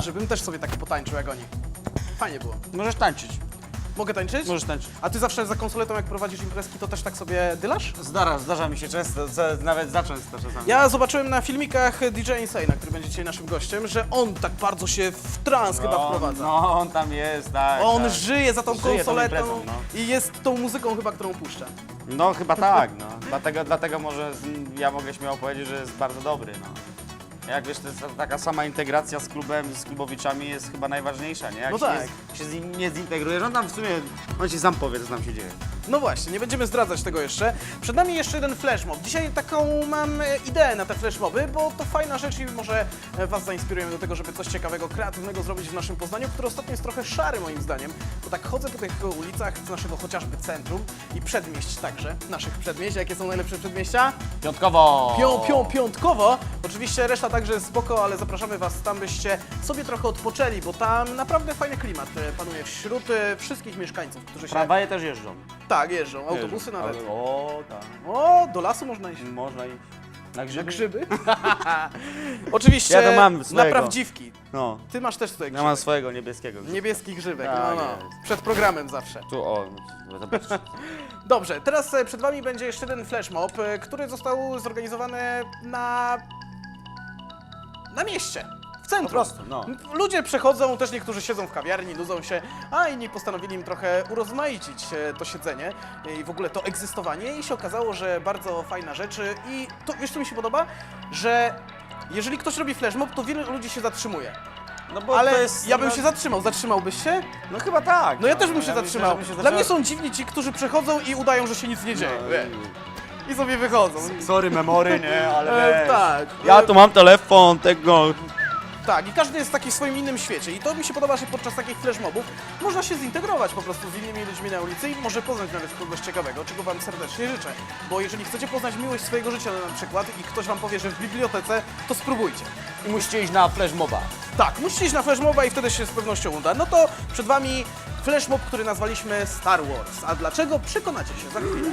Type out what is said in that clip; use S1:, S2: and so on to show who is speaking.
S1: żebym też sobie taki potańczył jak oni. Fajnie było.
S2: Możesz tańczyć.
S1: Mogę tańczyć?
S2: Możesz tańczyć.
S1: A ty zawsze za konsoletą, jak prowadzisz imprezki, to też tak sobie dylasz?
S2: Zdarza, zdarza mi się często, nawet za często czasami.
S1: Ja zobaczyłem na filmikach DJ Insane, który będzie dzisiaj naszym gościem, że on tak bardzo się w trans chyba
S2: no,
S1: wprowadza.
S2: No, on tam jest, tak.
S1: On
S2: tak.
S1: żyje za tą
S2: Żyje tą
S1: konsoletą
S2: imprezą, no.
S1: i jest tą muzyką chyba, którą puszcza.
S2: No chyba tak, no. Dlatego, dlatego może z, ja mogę śmiało powiedzieć, że jest bardzo dobry, no. Jak wiesz, to jest taka sama integracja z klubem, z klubowiczami jest chyba najważniejsza, nie? Jak
S1: No
S2: się,
S1: tak.
S2: nie, się z nim nie zintegrujesz, on tam w sumie, on ci sam powie, co tam się dzieje.
S1: No właśnie, nie będziemy zdradzać tego jeszcze. Przed nami jeszcze jeden flashmob. Dzisiaj taką mam e, ideę na te flashmoby, bo to fajna rzecz i może e, Was zainspirujemy do tego, żeby coś ciekawego, kreatywnego zrobić w naszym Poznaniu, który ostatnio jest trochę szary moim zdaniem, bo tak chodzę po tych ulicach z naszego chociażby centrum i przedmieść także, naszych przedmieść. Jakie są najlepsze przedmieścia?
S2: Piątkowo!
S1: Pią, pią, piątkowo. Oczywiście reszta także jest spoko, ale zapraszamy Was tam, byście sobie trochę odpoczęli, bo tam naprawdę fajny klimat e, panuje wśród wszystkich mieszkańców, którzy się...
S2: Tramwaje też jeżdżą.
S1: Tak, jeżdżą, autobusy
S2: Jeżdżą.
S1: nawet.
S2: O, tak.
S1: O, do lasu można iść.
S2: Można iść. Na
S1: Na
S2: grzyby?
S1: grzyby? Oczywiście
S2: Ja to mam
S1: na
S2: swojego.
S1: prawdziwki.
S2: No.
S1: Ty masz też tutaj
S2: Ja
S1: grzybek.
S2: mam swojego niebieskiego. grzyba.
S1: Niebieski grzybek,
S2: Tak,
S1: no no.
S2: jest.
S1: Przed programem zawsze.
S2: Tu, o, no, zobaczcie.
S1: Dobrze, teraz e, przed Wami będzie jeszcze jeden flash mob, e, który został zorganizowany na... na mieście. W centrum.
S2: Po prostu, no.
S1: Ludzie przechodzą, też niektórzy siedzą w kawiarni, nudzą się, a inni postanowili im trochę urozmaicić e, to siedzenie i w ogóle to egzystowanie i się okazało, że bardzo fajna rzecz e, i to, wiesz co mi się podoba? Że jeżeli ktoś robi flash mob, to wielu ludzi się zatrzymuje.
S2: No bo
S1: Ale
S2: to jest...
S1: ja bym
S2: no,
S1: się zatrzymał, zatrzymałbyś się?
S2: No chyba tak.
S1: No ja też bym się
S2: myślę,
S1: zatrzymał.
S2: że bym się
S1: Dla mnie
S2: zatrzymał.
S1: są dziwni ci, którzy przechodzą i udają, że się nic nie dzieje.
S2: No,
S1: wie. I sobie wychodzą.
S2: Sorry, memory, nie, ale
S1: E,
S2: wiesz.
S1: tak.
S2: Ja tu mam telefon tego...
S1: Tak, i każdy jest w takim swoim innym świecie. I to mi się podoba, że podczas takich flashmobów można się zintegrować po prostu z innymi ludźmi na ulicy i może poznać nawet kogoś ciekawego, czego Wam serdecznie życzę. Bo jeżeli chcecie poznać miłość swojego życia na przykład i ktoś Wam powie, że w bibliotece, to spróbujcie.
S2: I musicie iść na flashmoba.
S1: Tak, musicie iść na flashmoba i wtedy się z pewnością uda. No to przed Wami flashmob, który nazwaliśmy Star Wars. A dlaczego? Przekonacie się za chwilę.